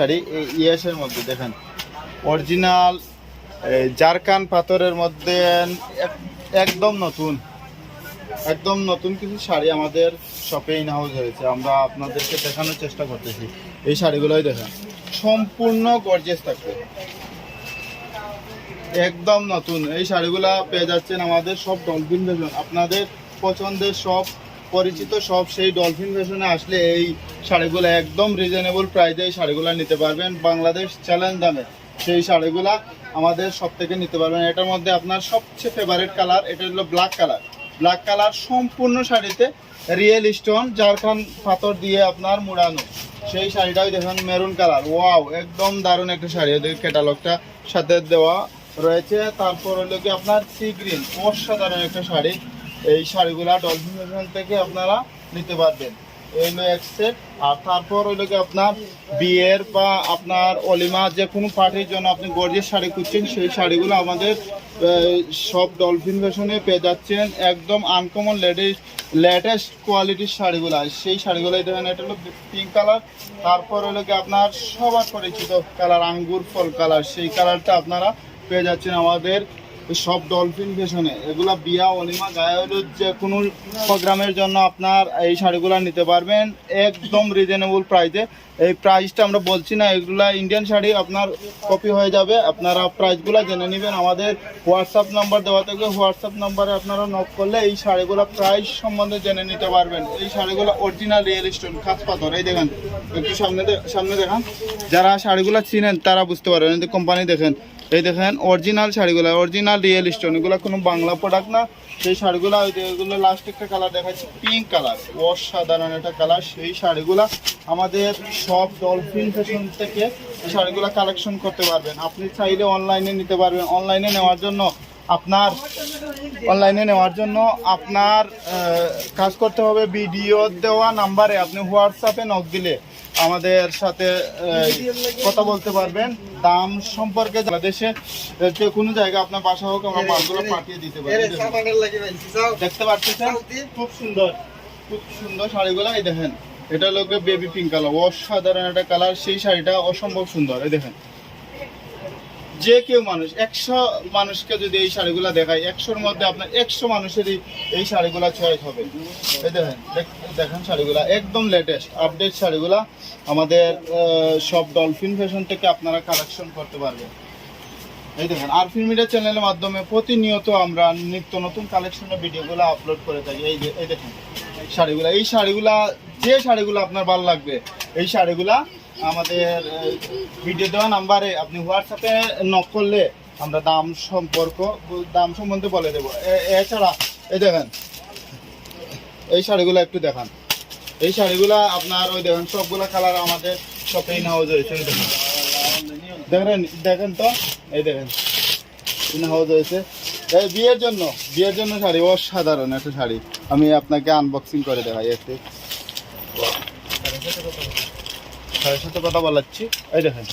শাড়ি, এই ইয়েসের মধ্যে, দেখেন। অরিজিনাল জারকান পাথরের মধ্যে একদম নতুন। একদম নতুন কিছু শাড়ি আমাদের শপে ইন হাউস হয়েছে। আমরা আপনাদেরকে দেখানোর চেষ্টা করতেছি। এই শাড়িগুলোই দেখেন। সম্পূর্ণ গর্জেস থাকবে। একদম নতুন। এই শাড়িগুলা পেয়ে যাচ্ছেন আমাদের সব ডলফিন ফ্যাশন আপনাদের পছন্দের সব পরিচিত সব সেই ডলফিন ফ্যাশনে আসলে এই শাড়িগুলো একদম রিজনেবল প্রাইসে এই শাড়িগুলো নিতে পারবেন। বাংলাদেশ চ্যালেঞ্জ দামে সেই শাড়িগুলা আমাদের সব থেকে নিতে পারবেন। এটার মধ্যে আপনার সবচেয়ে ফেভারিট কালার এটা হলো ব্ল্যাক কালার ব্ল্যাক কালার সম্পূর্ণ শাড়িতে রিয়েল স্টোন ঝাড়খান পাথর দিয়ে আপনার মুড়ানো। সেই শাড়িটাই দেখেন মেরুন কালার ওয়াও একদম দারুণ একটা শাড়ি। ওদের ক্যাটালগটা সাথে দেওয়া রয়েছে। তারপর হলো কি আপনার সি গ্রিন অসাধারণ একটা শাড়ি। এই শাড়িগুলা ডলফিন ফ্যাশন থেকে আপনারা নিতে পারবেন। এইগুলো এক আর তারপর কি আপনার বিয়ের বা আপনার অলিমা যে কোনো পার্টির জন্য আপনি গর্জের শাড়ি খুঁজছেন, সেই শাড়িগুলো আমাদের সব ডলফিন ফ্যাশনে পেয়ে যাচ্ছেন। একদম আনকমন লেডিস লেটেস্ট কোয়ালিটির শাড়িগুলো। সেই শাড়িগুলো দেখেন, এটা হলো পিঙ্ক কালার তারপর হলো আপনার সবার পরিচিত কালার আঙ্গুর, ফল কালার সেই কালারটা আপনারা পেয়ে যাচ্ছেন আমাদের সব ডলফিন ফ্যাশনে এগুলা বিয়া অলিমা গায়ে হলুদ যে কোনো প্রোগ্রামের জন্য আপনার এই শাড়িগুলো নিতে পারবেন। একদম রিজনেবল প্রাইসে এই প্রাইসটা আমরা বলছি না, এগুলা ইন্ডিয়ান শাড়ি আপনার কপি হয়ে যাবে। আপনারা প্রাইসগুলো জেনে নেবেন। আমাদের হোয়াটসঅ্যাপ নাম্বার দেওয়া থেকে হোয়াটসঅ্যাপ নাম্বারে আপনারা নক করলে এই শাড়িগুলো প্রাইস সম্বন্ধে জেনে নিতে পারবেন। এই শাড়িগুলো অরিজিনাল রিয়েল স্টোন খাস পাথর এই দেখেন, একটু সামনে সামনে দেখান। যারা শাড়িগুলো চিনেন, তারা বুঝতে পারবেন। কোম্পানি দেখেন, এই দেখেন অরিজিনাল শাড়িগুলো। অরিজিনাল রিয়েল স্টোন এগুলো কোনো বাংলা প্রোডাক্ট না। সেই শাড়িগুলো এগুলো লাস্ট একটা কালার দেখাচ্ছি পিঙ্ক কালার অসাধারণ একটা কালার সেই শাড়িগুলা আমাদের সব ডলফিন ফ্যাশন থেকে শাড়িগুলো কালেকশন করতে পারবেন। আপনি চাইলে অনলাইনে নিতে পারবেন। অনলাইনে নেওয়ার জন্য আপনার অনলাইনে নেওয়ার জন্য আপনার কাজ করতে হবে ভিডিও দেওয়া নাম্বারে আপনি হোয়াটসঅ্যাপে নক দিলে আমাদের সাথে কথা বলতে পারবেন। দাম সম্পর্কে বাংলাদেশে যে কোনো জায়গায় আপনার বাসা হোক আমরা মালগুলো পাঠিয়ে দিতে পারি। দেখতে পাচ্ছেন? খুব সুন্দর খুব সুন্দর শাড়িগুলো এই দেখেন। এটা লোকে বেবি পিঙ্ক কালার অসাধারণ একটা কালার সেই শাড়িটা অসম্ভব সুন্দর এই দেখেন। যে কেউ মানুষ, একশো মানুষকে যদি এই শাড়িগুলো দেখায়, একশোর মধ্যে আপনার একশো মানুষেরই এই শাড়িগুলো চয়েস হবে। এই দেখেন, দেখ- দেখেন শাড়িগুলো, একদম লেটেস্ট আপডেট শাড়িগুলো আমাদের সব ডলফিন ফ্যাশন থেকে আপনারা কালেকশন করতে পারবেন। এই দেখেন আরফিন মিডিয়া চ্যানেলের মাধ্যমে প্রতিনিয়ত আমরা নিত্য নতুন কালেকশনের ভিডিওগুলো আপলোড করে থাকি। এই এই দেখেন, শাড়িগুলা, এই শাড়িগুলা, যে শাড়িগুলো আপনার ভালো লাগবে, এই শাড়িগুলা আমাদের ভিডিও দেওয়া নাম্বারে আপনি হোয়াটসঅ্যাপে নক করলে আমরা দাম সম্পর্ক, দাম সম্বন্ধে বলে দেবো। এছাড়া, এই দেখেন, এই শাড়িগুলো একটু দেখান। এই শাড়িগুলা আপনার, ওই দেখেন, সবগুলো কালার আমাদের শপে হাউস হয়েছে দেখেন। দেখেন দেখেন তো? এই দেখেন হাউস হয়েছে এই বিয়ের জন্য বিয়ের জন্য শাড়ি, অসাধারণ একটা শাড়ি। আমি আপনাকে আনবক্সিং করে দেখাই, একটু। শাড়ির সাথে কথা বলাচ্ছি এই দেখেন।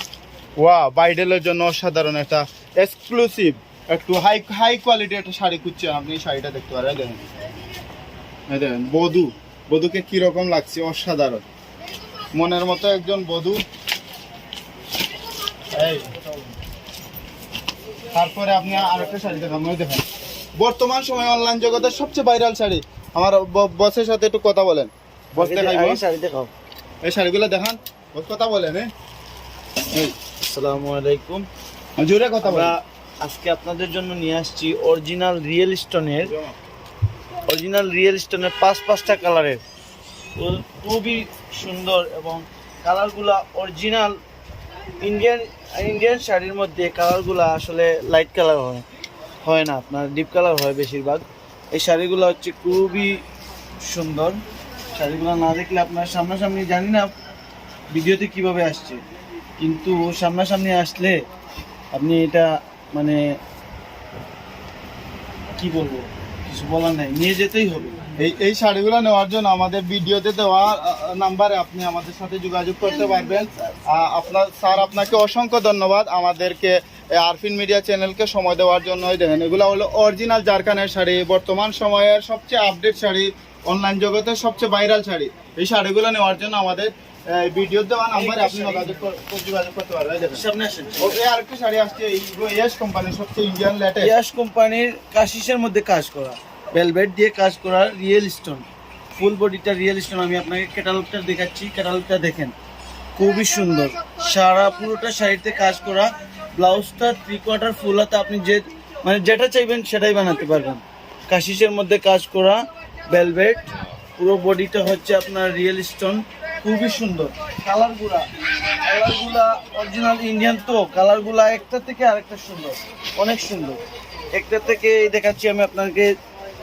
ওয়া বাইডেলের জন্য অসাধারণ একটা এক্সক্লুসিভ একটু হাই হাই কোয়ালিটি একটা শাড়ি খুঁজছেন আপনি শাড়িটা দেখতে পারেন। দেখেন। এই দেখেন বধূ। বধূকে কীরকম লাগছে? অসাধারণ। মনের মতো একজন বধূ। এই। তারপরে আপনি আরেকটা শাড়ি দেখান ওই দেখেন। বর্তমান সময়ে অনলাইন জগতের সবচেয়ে ভাইরাল শাড়ি। আমার বসের সাথে একটু কথা বলেন। বস দেখাও। এই শাড়িগুলো দেখান। কথা বলেন হ্যাঁ আসসালামু আলাইকুম। জোরে কথা বলেন আজকে আপনাদের জন্য নিয়ে আসছি অরিজিনাল রিয়েল স্টোনের অরিজিনাল রিয়েল স্টোনের পাঁচ পাঁচটা কালারের খুবই সুন্দর এবং কালারগুলা অরিজিনাল ইন্ডিয়ান ইন্ডিয়ান শাড়ির মধ্যে কালারগুলো আসলে লাইট কালার হয় হয় না আপনার ডিপ কালার হয় বেশিরভাগ। এই শাড়িগুলো হচ্ছে খুবই সুন্দর। শাড়িগুলো না দেখলে আপনার সামনাসামনি জানি না ভিডিওতে কীভাবে আসছে? কিন্তু সামনাসামনি আসলে আপনি এটা মানে কি বলব? কিছু বলার নাই। নিয়ে যেতেই হবে। এই এই শাড়িগুলো নেওয়ার জন্য আমাদের ভিডিওতে দেওয়া নাম্বারে আপনি আমাদের সাথে যোগাযোগ করতে পারবেন। আপনার, স্যার আপনাকে অসংখ্য ধন্যবাদ আমাদেরকে আরফিন মিডিয়া চ্যানেলকে সময় দেওয়ার জন্য দেখেন এগুলো হলো অরিজিনাল জারকানের শাড়ি, বর্তমান সময়ের সবচেয়ে আপডেট শাড়ি অনলাইন জগতের সবচেয়ে ভাইরাল শাড়ি। এই শাড়িগুলো নেওয়ার জন্য আমাদের ভিডিও দেওয়া নাম্বারে আপনি যোগাযোগ করতে পারবেন সামনে আসেন। ও আরেকটা শাড়ি আসছে এই ইয়েস কোম্পানির সবচেয়ে ইন্ডিয়ান লেটেস্ট ইয়াস কোম্পানির কাশিসের মধ্যে কাজ করা ভেলভেট দিয়ে কাজ করা রিয়েল স্টোন ফুল বডিটা রিয়েল স্টোন আমি আপনাকে ক্যাটালগটা দেখাচ্ছি ক্যাটালগটা দেখেন। খুবই সুন্দর। সারা পুরোটা শাড়িতে কাজ করা ব্লাউজটা থ্রি কোয়ার্টার ফুল হাতে আপনি যে মানে যেটা চাইবেন সেটাই বানাতে পারবেন। কাশিসের মধ্যে কাজ করা ভেলভেট পুরো বডিটা হচ্ছে আপনার রিয়েল স্টোন খুবই সুন্দর। কালারগুলা কালারগুলা অরিজিনাল ইন্ডিয়ান তো কালারগুলা একটা থেকে আরেকটা সুন্দর, অনেক সুন্দর। একটা থেকে দেখাচ্ছি আমি আপনাকে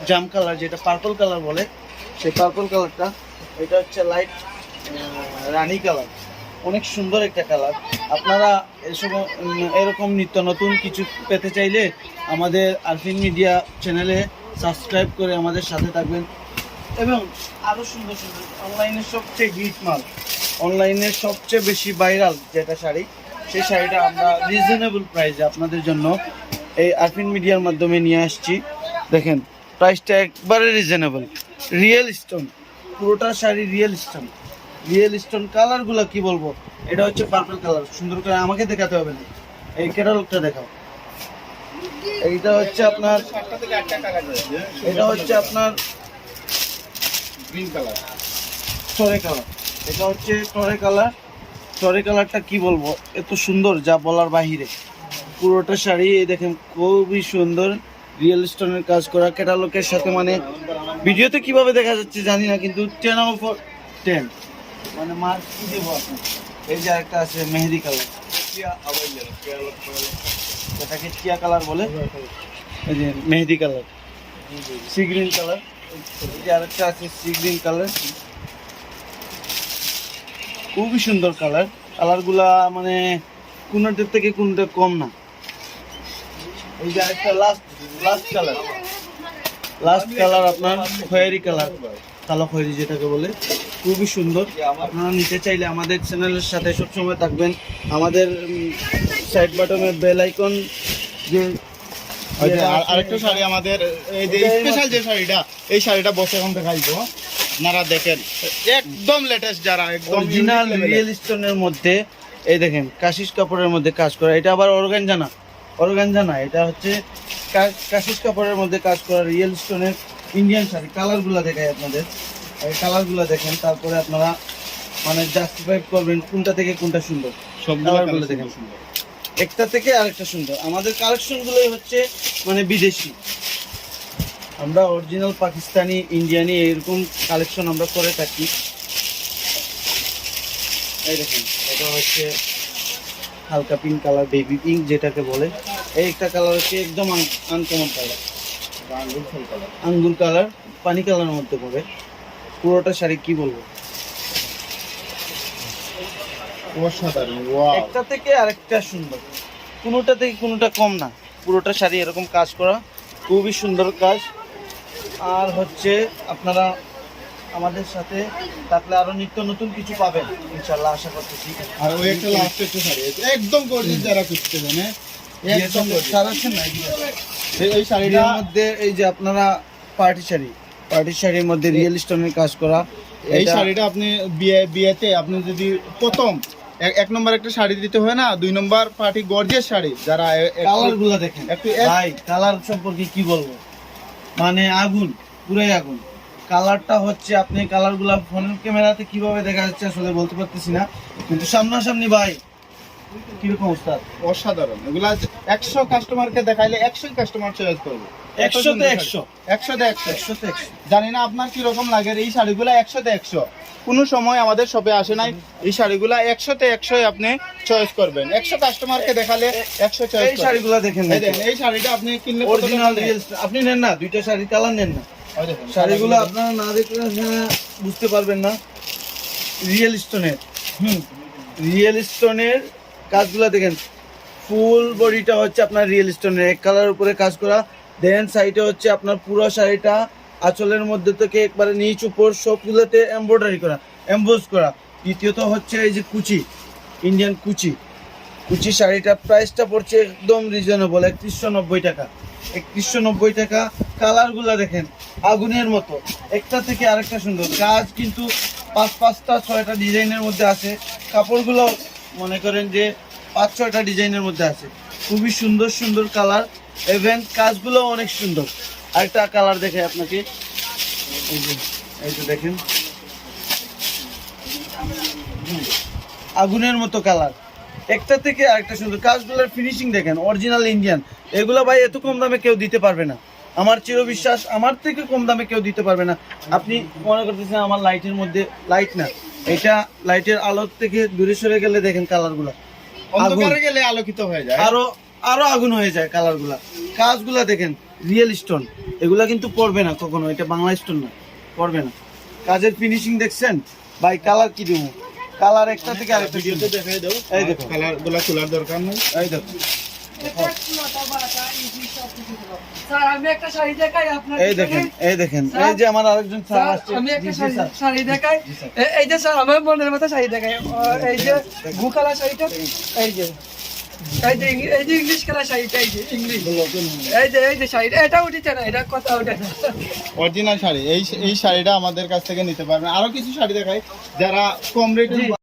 জাম কালার, যেটা পার্পল কালার বলে, সেই পার্পল কালারটা। এটা হচ্ছে লাইট রানী কালার। অনেক সুন্দর একটা কালার। আপনারা এসব এরকম নিত্য নতুন কিছু পেতে চাইলে আমাদের আরফিন মিডিয়া চ্যানেলে সাবস্ক্রাইব করে আমাদের সাথে থাকবেন। এবং আরও সুন্দর সুন্দর অনলাইনের সবচেয়ে হিট মাল অনলাইনের সবচেয়ে বেশি ভাইরাল যেটা শাড়ি সেই শাড়িটা আমরা রিজনেবল প্রাইসে আপনাদের জন্য এই আরফিন মিডিয়ার মাধ্যমে নিয়ে আসছি। দেখেন প্রাইসটা একবারে রিজনেবল রিয়েল স্টোন পুরোটা sari real stone real stone কালারগুলো কি বলব? এটা হচ্ছে পার্পল কালার সুন্দর করে আমাকে দেখাতে হবে না। এই ক্যাটালগটা দেখাও। এইটা হচ্ছে আপনার এটা হচ্ছে আপনার গ্রিন কালার টরে এটা হচ্ছে টরে কালার টরে কালারটা কি বলব? এত সুন্দর যা বলার বাহিরে। পুরোটা শাড়ি দেখেন, খুবই সুন্দর। রিয়েল স্টোনের কাজ করা। ক্যাটালগের সাথে মানে ভিডিওতে কীভাবে দেখা যাচ্ছে জানি না, কিন্তু টেন আউট ফর টেন মানে মার্ক কি দেবো এই যে একটা আছে, মেহেদি কালার এটাকে চিয়া কালার বলে। এই যে মেহেদি কালার সি গ্রিন কালার আরেকটা আছে গ্রিন কালার খুবই সুন্দর কালার কালারগুলা মানে কোনটার থেকে কোনটা কম না। এই যে আরেকটা last last colour last colour আপনার কালার কালো যেটাকে বলে। খুবই সুন্দর। আপনারা নিতে চাইলে আমাদের চ্যানেলের সাথে সবসময় থাকবেন। আমাদের সাইড বাটনের বেল আইকন যে ওই যে আর- আরেকটা শাড়ি আমাদের এই যে স্পেশাল যে শাড়িটা এই শাড়িটা বসে এখন দেখাই দেবো আপনারা দেখেন একদম লেটেস্ট যারা একদম অরিজিনাল unique level এর। রিয়েল স্টোনের মধ্যে এই দেখেন কাশিস কাপড়ের মধ্যে কাজ করা। এটা আবার অর্গানজা না অর্গানজা না এটা হচ্ছে কা- কাশিস কাপড়ের মধ্যে কাজ করা রিয়েল স্টোনের ইন্ডিয়ান শাড়ি। কালারগুলো দেখাই আপনাদের। এই কালারগুলো দেখেন তারপরে আপনারা মানে জাস্টিফাই করবেন কোনটা থেকে কোনটা সুন্দর। সবগুলো collection দেখেন সুন্দর। একটা থেকে আরেকটা সুন্দর। আমাদের কালেকশনগুলোই হচ্ছে মানে বিদেশি। আমরা অরিজিনাল পাকিস্তানি ইন্ডিয়ানি এরকম কালেকশন আমরা করে থাকি। এই দেখেন এটা হচ্ছে হালকা পিঙ্ক কালার বেবি পিঙ্ক যেটাকে বলে। এই একটা কালার হচ্ছে একদম আনকমন কালার আঙ্গুর কালার আঙ্গুর কালার পানি কালারের মধ্যে পড়ে। পুরোটা শাড়ি কি বলব? অসাধারণ একটা থেকে আরেকটা সুন্দর। কোনোটা থেকে কোনোটা কম না। পুরোটা শাড়ি এরকম কাজ করা খুবই সুন্দর কাজ। আর হচ্ছে আপনারা আমাদের সাথে থাকলে আরও নিত্য নতুন কিছু পাবেন ইনশাল্লাহ আশা করতেছি। আর ওই একটা লাস্ট একটা শাড়ি একদম যারা একদম gorgeous। আছে না? এই- এই মধ্যে এই যে আপনারা পার্টি শাড়ি পার্টি শাড়ির মধ্যে রিয়েল স্টোনের কাজ করা এই শাড়িটা আপনি বিয়ে বিয়েতে আপনি যদি প্রথম এক- নম্বর একটা শাড়ি দিতে হয় না দুই নম্বর পার্টি গর্জিয়াস শাড়ি যারা এ- কালারগুলা দেখেন। একটু ভাই কালার সম্পর্কে কি বলব? মানে আগুন পুরাই আগুন। কালারটা হচ্ছে আপনি কালারগুলা ফোনের ক্যামেরাতে কীভাবে দেখা যাচ্ছে আসলে বলতে পারতেছি না। কিন্তু সামনাসামনি ভাই কীরকম উস্তাদ অসাধারণ। এগুলা একশো কাস্টমারকে দেখাইলে একশোই কাস্টমার চয়েস করবে। একশোতে একশো। একশোতে একশো একশোতে একশো। জানি না আপনার কি রকম লাগে এই শাড়িগুলো একশোতে একশো। কোনো সময় আমাদের শপে আসে নাই এই শাড়িগুলো একশোতে একশোই আপনি চয়েস করবেন। একশো কাস্টমারকে দেখালে একশো চয়েস এই শাড়িগুলা দেখেন এই শাড়িটা আপনি কিনলে অরিজিনাল আপনি নেন না দুইটা শাড়ি কালার নেন না। শাড়িগুলো আপনারা না দেখলে বুঝতে পারবেন না। রিয়েল স্টোনের হুম রিয়েল স্টোনের কাজগুলো দেখেন। ফুল বডিটা হচ্ছে আপনার রিয়েল স্টোনের এক কালার উপরে কাজ করা দেন সাইডে হচ্ছে আপনার পুরো শাড়িটা, আঁচলের মধ্যে থেকে একবারে নিচ উপর সবগুলোতে এমব্রয়ডারি করা এমবোজ করা। দ্বিতীয়ত হচ্ছে এই যে কুচি ইন্ডিয়ান কুচি। কুচি শাড়িটা প্রাইসটা পড়ছে একদম রিজনেবল একত্রিশশো নব্বই টাকা। একত্রিশশো নব্বই টাকা কালারগুলো দেখেন, আগুনের মতো। একটা থেকে আরেকটা সুন্দর। কাজ কিন্তু পাঁচ পাঁচটা, ছয়টা ডিজাইনের মধ্যে আছে। কাপড়গুলো মনে করেন যে পাঁচ ছয়টা ডিজাইনের মধ্যে আছে। খুবই সুন্দর সুন্দর কালার ইভেন কাজগুলো অনেক সুন্দর। আরেকটা কালার দেখে আপনাকে। এই যে এই যে দেখেন। আগুনের মতো কালার একটা থেকে আরেকটা সুন্দর। কাজগুলোর ফিনিশিং দেখেন অরিজিনাল ইন্ডিয়ান এগুলো ভাই এত কম দামে কেউ দিতে পারবে না। আমার চির বিশ্বাস আমার থেকে কম দামে কেউ দিতে পারবে না। আপনি মনে করতেছেন আমার লাইটের মধ্যে লাইট না। এটা লাইটের আলোর থেকে দূরে সরে গেলে দেখেন কালারগুলো অন্ধকারে গেলে আলোকিত হয়ে যায়। আরও আরও আগুন হয়ে যায় কালারগুলা কাজগুলা দেখেন রিয়েল স্টোন এগুলা কিন্তু পড়বে না কখনো এটা বাংলা স্টোন না পড়বে না। কাজের ফিনিশিং দেখছেন? ভাই কালার কি দেবো? কালার একটা থেকে আরেকটা ভিডিওতে। দেখাই দাও। এই দেখো। কালারগুলা খোলার দরকার নেই। এই দেখো। আমি একটা শাড়ি দেখাই আপনার এই দেখেন এই দেখেন এই যে আমার আরেকজন স্যার স্যার, আসছে। আমি একটা শাড়ি দেখাই। এই যে স্যার আমার মনের মতো শাড়ি দেখাই। এই যে ভু কালার শাড়িটা এই যে। এই যে এই যে ইংলিশ খেলা শাড়িটা এই যে ইংলিশ। এই যে এই যে এটা উঠেছে না এটা কথা না। অরিজিনাল শাড়ি এই এই শাড়িটা আমাদের কাছ থেকে নিতে পারবেন। আরও কিছু শাড়ি দেখায় যারা কম রেটে